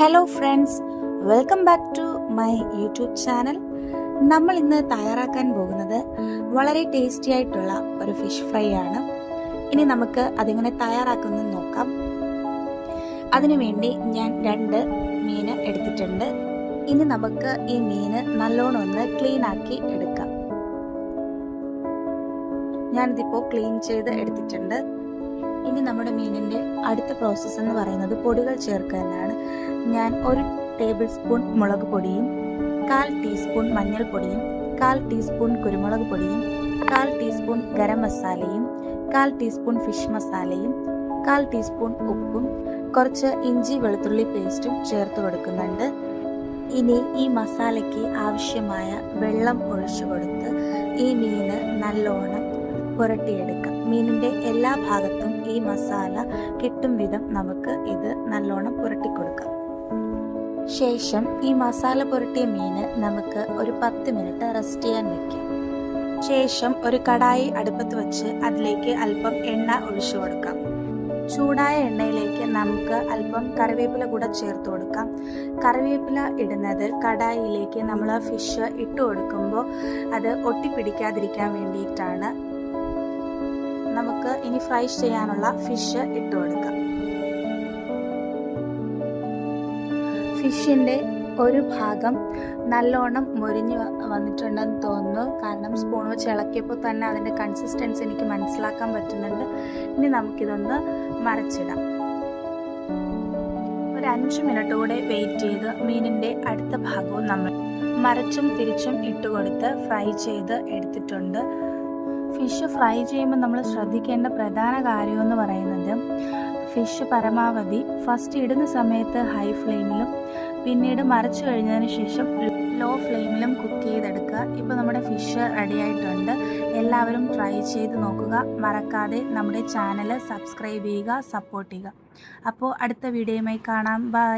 Hello friends welcome back to my YouTube channel നമ്മൾ ഇന്ന് തയ്യാറാക്കാൻ പോകുന്നത് വളരെ ടേസ്റ്റി ആയിട്ടുള്ള ഒരു ഫിഷ് ഫ്രൈ ആണ്. ഇനി നമുക്ക് അതിങ്ങനെ തയ്യാറാക്കുന്നത് നോക്കാം. അതിനുവേണ്ടി ഞാൻ രണ്ട് മീൻ എടുത്തിട്ടുണ്ട്. ഇനി നമുക്ക് ഈ മീന് നല്ലോണം ഒന്ന് ക്ലീൻ ആക്കി എടുക്കാം. ഞാനിതിപ്പോൾ ക്ലീൻ ചെയ്ത് എടുത്തിട്ടുണ്ട്. ഇനി നമ്മുടെ മീനിന്റെ അടുത്ത പ്രോസസ്സ് എന്ന് പറയുന്നത് പൊടികൾ ചേർക്കുക എന്നാണ്. ഞാൻ ഒരു ടേബിൾ സ്പൂൺ മുളക് പൊടിയും കാൽ ടീസ്പൂൺ മഞ്ഞൾപ്പൊടിയും കാൽ ടീസ്പൂൺ കുരുമുളക് പൊടിയും കാൽ ടീസ്പൂൺ ഗരം മസാലയും കാൽ ടീസ്പൂൺ ഫിഷ് മസാലയും കാൽ ടീസ്പൂൺ ഉപ്പും കുറച്ച് ഇഞ്ചി വെളുത്തുള്ളി പേസ്റ്റും ചേർത്ത് കൊടുക്കുന്നുണ്ട്. ഇനി ഈ മസാലയ്ക്ക് ആവശ്യമായ വെള്ളം ഒഴിച്ചു കൊടുത്ത് ഈ മീന് നല്ലോണം പുരട്ടിയെടുക്കാം. മീനിന്റെ എല്ലാ ഭാഗത്തും ഈ മസാല കിട്ടും വിധം നമുക്ക് ഇത് നല്ലോണം പുരട്ടി കൊടുക്കാം ശേഷം ഈ മസാല പുരട്ടിയ മീന് നമുക്ക് ഒരു പത്ത് മിനിറ്റ് റെസ്റ്റ് ചെയ്യാൻ വെക്കാം. ശേഷം ഒരു കടായി അടുപ്പത്ത് വെച്ച് അതിലേക്ക് അല്പം എണ്ണ ഒഴിച്ചു കൊടുക്കാം. ചൂടായ എണ്ണയിലേക്ക് നമുക്ക് അല്പം കറിവേപ്പില കൂടെ ചേർത്ത് കൊടുക്കാം. കറിവേപ്പില ഇടുന്നത് കടായിയിലേക്ക് നമ്മൾ ഫിഷ് ഇട്ട് കൊടുക്കുമ്പോൾ അത് ഒട്ടിപ്പിടിക്കാതിരിക്കാൻ വേണ്ടിയിട്ടാണ് നമുക്ക് ഇനി ഫ്രൈ ചെയ്യാനുള്ള ഫിഷ് ഇട്ട് കൊടുക്കാം. ഫിഷിന്റെ ഒരു ഭാഗം നല്ലോണം മുരിഞ്ഞ് വന്നിട്ടുണ്ടെന്ന് തോന്നുന്നു. കാരണം സ്പൂൺ വെച്ച് ഇളക്കിയപ്പോൾ തന്നെ അതിന്റെ കൺസിസ്റ്റൻസി എനിക്ക് മനസ്സിലാക്കാൻ പറ്റുന്നുണ്ട്. ഇനി നമുക്കിതൊന്ന് മറിച്ചിടാം. ഒരു അഞ്ച് മിനിറ്റ് കൂടെ വെയിറ്റ് ചെയ്ത് മീനിന്റെ അടുത്ത ഭാഗവും നമ്മൾ മറിച്ചും തിരിച്ചും ഇട്ട് കൊടുത്ത് ഫ്രൈ ചെയ്ത് എടുത്തിട്ടുണ്ട്. ഫിഷ് ഫ്രൈ ചെയ്യുമ്പോൾ നമ്മൾ ശ്രദ്ധിക്കേണ്ട പ്രധാന കാര്യം എന്ന് പറയുന്നത് ഫിഷ് പരമാവധി ഫസ്റ്റ് ഇടുന്ന സമയത്ത് ഹൈ ഫ്ലെയിമിലും പിന്നീട് മറിച്ചു കഴിഞ്ഞതിന് ശേഷം ലോ ഫ്ലെയിമിലും കുക്ക് ചെയ്തെടുക്കുക. ഇപ്പോൾ നമ്മുടെ ഫിഷ് റെഡി ആയിട്ടുണ്ട്. എല്ലാവരും ട്രൈ ചെയ്ത് നോക്കുക. മറക്കാതെ നമ്മുടെ ചാനൽ സബ്സ്ക്രൈബ് ചെയ്യുക സപ്പോർട്ട് ചെയ്യുക. അപ്പോൾ അടുത്ത വീഡിയോയുമായി കാണാം. ബൈ